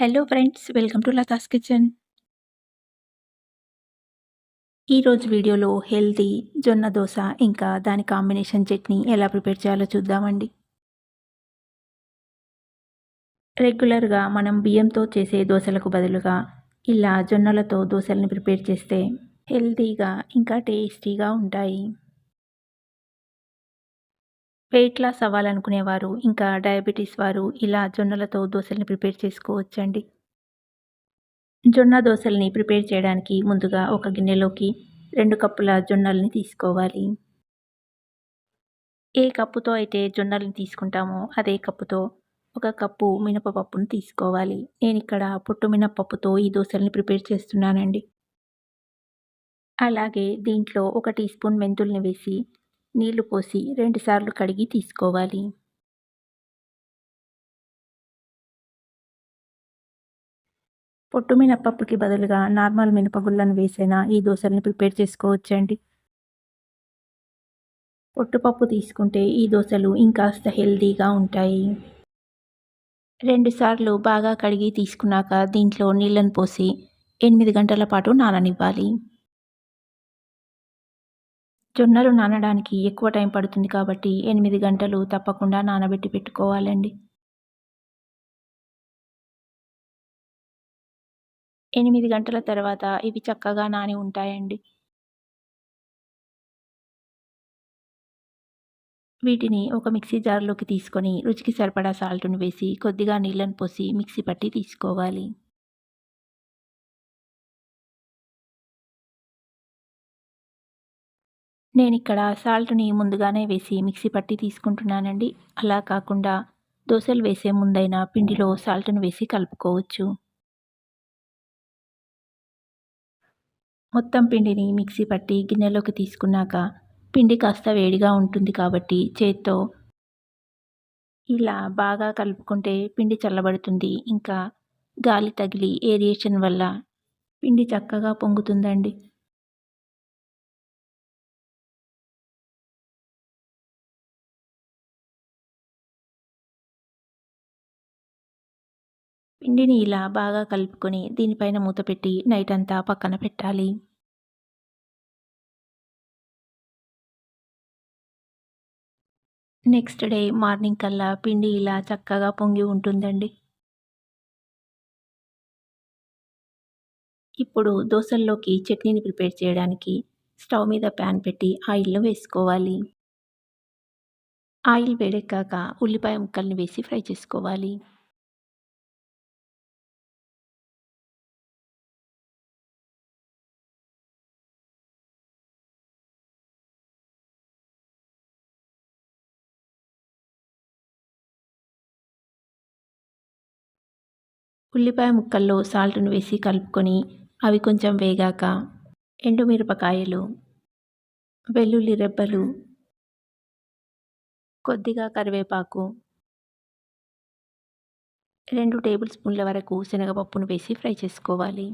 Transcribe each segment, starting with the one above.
Hello friends welcome to Lata's kitchen ఈరోజు వీడియోలో healthy జొన్న దోశ ఇంకా దాని కాంబినేషన్ చట్నీ ఎలా ప్రిపేర్ చేయాలో చూద్దామండి. రెగ్యులర్గా మనం బియ్యంతో చేసే దోశలకు బదులుగా ఇలా జొన్నలతో దోశల్ని ప్రిపేర్ చేస్తే హెల్తీగా ఇంకా టేస్టీగా ఉంటాయి. వెయిట్ లాస్ అవ్వాలనుకునేవారు ఇంకా డయాబెటీస్ వారు ఇలా జొన్నలతో దోశల్ని ప్రిపేర్ చేసుకోవచ్చండి. జొన్న దోశల్ని ప్రిపేర్ చేయడానికి ముందుగా ఒక గిన్నెలోకి రెండు కప్పుల జొన్నల్ని తీసుకోవాలి. ఏ కప్పుతో అయితే జొన్నల్ని తీసుకుంటామో అదే కప్పుతో ఒక కప్పు మినపపప్పును తీసుకోవాలి. నేను ఇక్కడ పొట్టు మినపప్పుతో ఈ దోశల్ని ప్రిపేర్ చేస్తున్నానండి. అలాగే దీంట్లో ఒక టీ స్పూన్ మెంతుల్ని వేసి నీళ్ళు పోసి రెండుసార్లు కడిగి తీసుకోవాలి. పొట్టు మినపప్పుకి బదులుగా నార్మల్ మినపగుళ్ళను వేసైనా ఈ దోశల్ని ప్రిపేర్ చేసుకోవచ్చండి. పొట్టుపప్పు తీసుకుంటే ఈ దోశలు ఇంకాస్త హెల్దీగా ఉంటాయి. రెండుసార్లు బాగా కడిగి తీసుకున్నాక దీంట్లో నీళ్ళను పోసి ఎనిమిది గంటల పాటు నాననివ్వాలి. జొన్నలు నానడానికి ఎక్కువ టైం పడుతుంది కాబట్టి ఎనిమిది గంటలు తప్పకుండా నానబెట్టి పెట్టుకోవాలండి. ఎనిమిది గంటల తర్వాత ఇవి చక్కగా నాని ఉంటాయండి. వీటిని ఒక మిక్సీ జార్లోకి తీసుకొని రుచికి సరిపడా సాల్ట్ను వేసి కొద్దిగా నీళ్ళను పోసి మిక్సీ పట్టి తీసుకోవాలి. నేను ఇక్కడ సాల్ట్ని ముందుగానే వేసి మిక్సీ పట్టి తీసుకుంటున్నానండి. అలా కాకుండా దోశలు వేసే ముందైనా పిండిలో సాల్ట్ను వేసి కలుపుకోవచ్చు. మొత్తం పిండిని మిక్సీ పట్టి గిన్నెలోకి తీసుకున్నాక పిండి కాస్త వేడిగా ఉంటుంది కాబట్టి చేత్తో ఇలా బాగా కలుపుకుంటే పిండి చల్లబడుతుంది. ఇంకా గాలి తగిలి ఏరియేషన్ వల్ల పిండి చక్కగా పొంగుతుందండి. పిండిని ఇలా బాగా కలుపుకొని దీనిపైన మూత పెట్టి నైట్ అంతా పక్కన పెట్టాలి. నెక్స్ట్ డే మార్నింగ్ కల్లా పిండి ఇలా చక్కగా పొంగి ఉంటుందండి. ఇప్పుడు దోశల్లోకి చట్నీని ప్రిపేర్ చేయడానికి స్టవ్ మీద ప్యాన్ పెట్టి ఆయిల్లో వేసుకోవాలి. ఆయిల్ వేడెక్కాక ఉల్లిపాయ ముక్కల్ని వేసి ఫ్రై చేసుకోవాలి. ఉల్లిపాయ ముక్కల్లో సాల్ట్ను వేసి కలుపుకొని అవి కొంచెం వేగాక ఎండుమిరపకాయలు వెల్లుల్లి రెబ్బలు కొద్దిగా కరివేపాకు రెండు టేబుల్ స్పూన్ల వరకు శనగపప్పును వేసి ఫ్రై చేసుకోవాలి.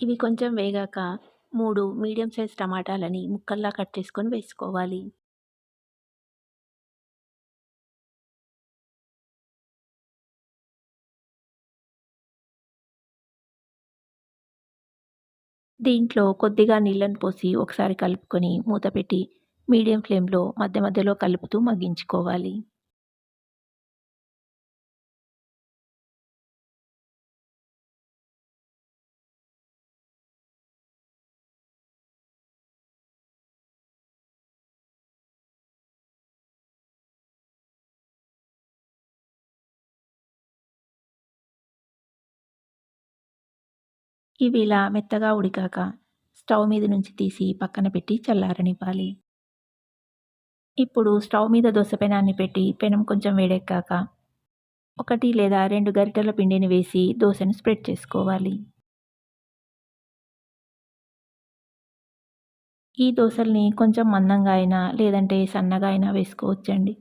ఇవి కొంచెం వేగాక మూడు మీడియం సైజ్ టమాటాలని ముక్కల్లా కట్ చేసుకొని వేసుకోవాలి. దీంట్లో కొద్దిగా నీళ్ళను పోసి ఒకసారి కలుపుకొని మూత పెట్టి మీడియం ఫ్లేమ్లో మధ్య మధ్యలో కలుపుతూ మగ్గించుకోవాలి. ఇవి ఇలా మెత్తగా ఉడికాక స్టవ్ మీద నుంచి తీసి పక్కన పెట్టి చల్లారనివ్వాలి. ఇప్పుడు స్టవ్ మీద దోశ పెనాన్ని పెట్టి పెనం కొంచెం వేడెక్కాక ఒకటి లేదా రెండు గరిటెల పిండిని వేసి దోశను స్ప్రెడ్ చేసుకోవాలి. ఈ దోశల్ని కొంచెం మందంగా అయినా లేదంటే సన్నగా అయినా వేసుకోవచ్చండి.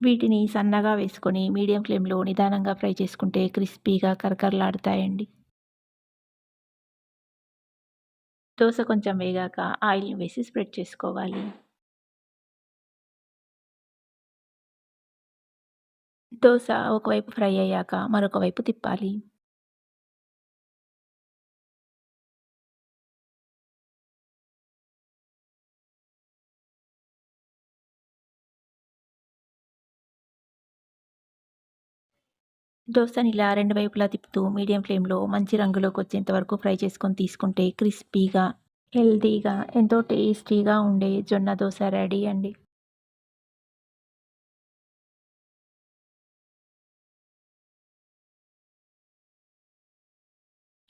వీటిని సన్నగా వేసుకొని మీడియం ఫ్లేమ్లో నిదానంగా ఫ్రై చేసుకుంటే క్రిస్పీగా కరకరలాడుతాయండి. దోశ కొంచెం వేగాక ఆయిల్ని వేసి స్ప్రెడ్ చేసుకోవాలి. దోశ ఒకవైపు ఫ్రై అయ్యాక మరొక వైపు తిప్పాలి. దోసని ఇలా రెండు వైపులా తిప్పుతూ మీడియం ఫ్లేమ్లో మంచి రంగులోకి వచ్చేంత వరకు ఫ్రై చేసుకొని తీసుకుంటే క్రిస్పీగా హెల్తీగా ఎంతో టేస్టీగా ఉండే జొన్న దోశ రెడీ అండి.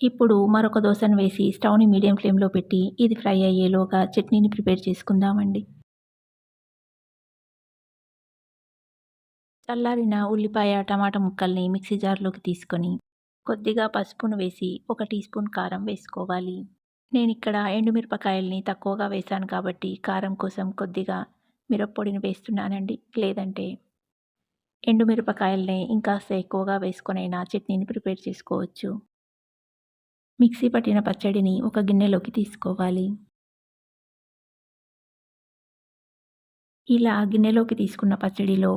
ఇప్పుడు మరొక దోశను వేసి స్టవ్ని మీడియం ఫ్లేమ్లో పెట్టి ఇది ఫ్రై అయ్యేలోగా చట్నీని ప్రిపేర్ చేసుకుందామండి. చల్లారిన ఉల్లిపాయ టమాటా ముక్కల్ని మిక్సీ జార్లోకి తీసుకొని కొద్దిగా పసుపును వేసి ఒక టీ స్పూన్ కారం వేసుకోవాలి. నేను ఇక్కడ ఎండుమిరపకాయల్ని తక్కువగా వేశాను కాబట్టి కారం కోసం కొద్దిగా మిరప్పొడిని వేస్తున్నానండి. లేదంటే ఎండుమిరపకాయల్ని ఇంకాస్త ఎక్కువగా వేసుకొనైనా చట్నీని ప్రిపేర్ చేసుకోవచ్చు. మిక్సీ పట్టిన పచ్చడిని ఒక గిన్నెలోకి తీసుకోవాలి. ఇలా గిన్నెలోకి తీసుకున్న పచ్చడిలో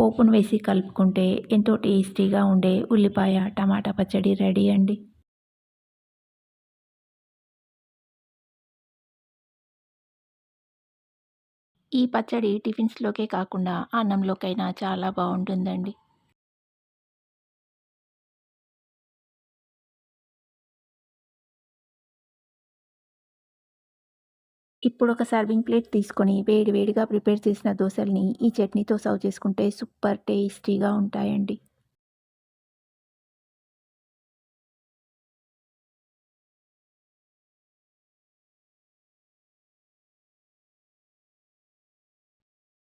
పోపును వేసి కలుపుకుంటే ఎంతో టేస్టీగా ఉండే ఉల్లిపాయ టమాటా పచ్చడి రెడీ అండి. ఈ పచ్చడి టిఫిన్స్లోకే కాకుండా అన్నంలోకైనా చాలా బాగుంటుందండి. ఇప్పుడు ఒక సర్వింగ్ ప్లేట్ తీసుకొని వేడి వేడిగా ప్రిపేర్ చేసిన దోశల్ని ఈ చట్నీతో సర్వ్ చేసుకుంటే సూపర్ టేస్టీగా ఉంటాయండి.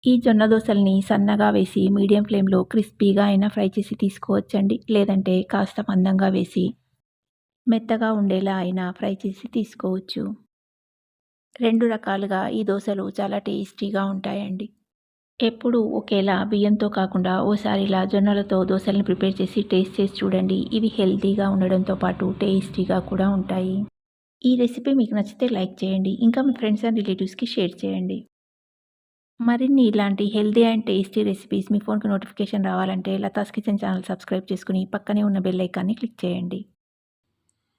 ఈ జొన్న దోసల్ని సన్నగా వేసి మీడియం ఫ్లేమ్లో క్రిస్పీగా అయినా ఫ్రై చేసి తీసుకోవచ్చండి. లేదంటే కాస్త మందంగా వేసి మెత్తగా ఉండేలా అయినా ఫ్రై చేసి తీసుకోవచ్చు. రెండు రకాలుగా ఈ దోశలు చాలా టేస్టీగా ఉంటాయండి. ఎప్పుడు ఒకేలా బియ్యంతో కాకుండా ఓసారి ఇలా జొన్నలతో దోశలను ప్రిపేర్ చేసి టేస్ట్ చేసి చూడండి. ఇవి హెల్తీగా ఉండడంతో పాటు టేస్టీగా కూడా ఉంటాయి. ఈ రెసిపీ మీకు నచ్చితే లైక్ చేయండి. ఇంకా మీ ఫ్రెండ్స్ అండ్ రిలేటివ్స్కి షేర్ చేయండి. మరిన్ని ఇలాంటి హెల్తీ అండ్ టేస్టీ రెసిపీస్ మీ ఫోన్కి నోటిఫికేషన్ రావాలంటే లతాస్ కిచెన్ ఛానల్ సబ్స్క్రైబ్ చేసుకుని పక్కనే ఉన్న బెల్ ఐకాన్ని క్లిక్ చేయండి.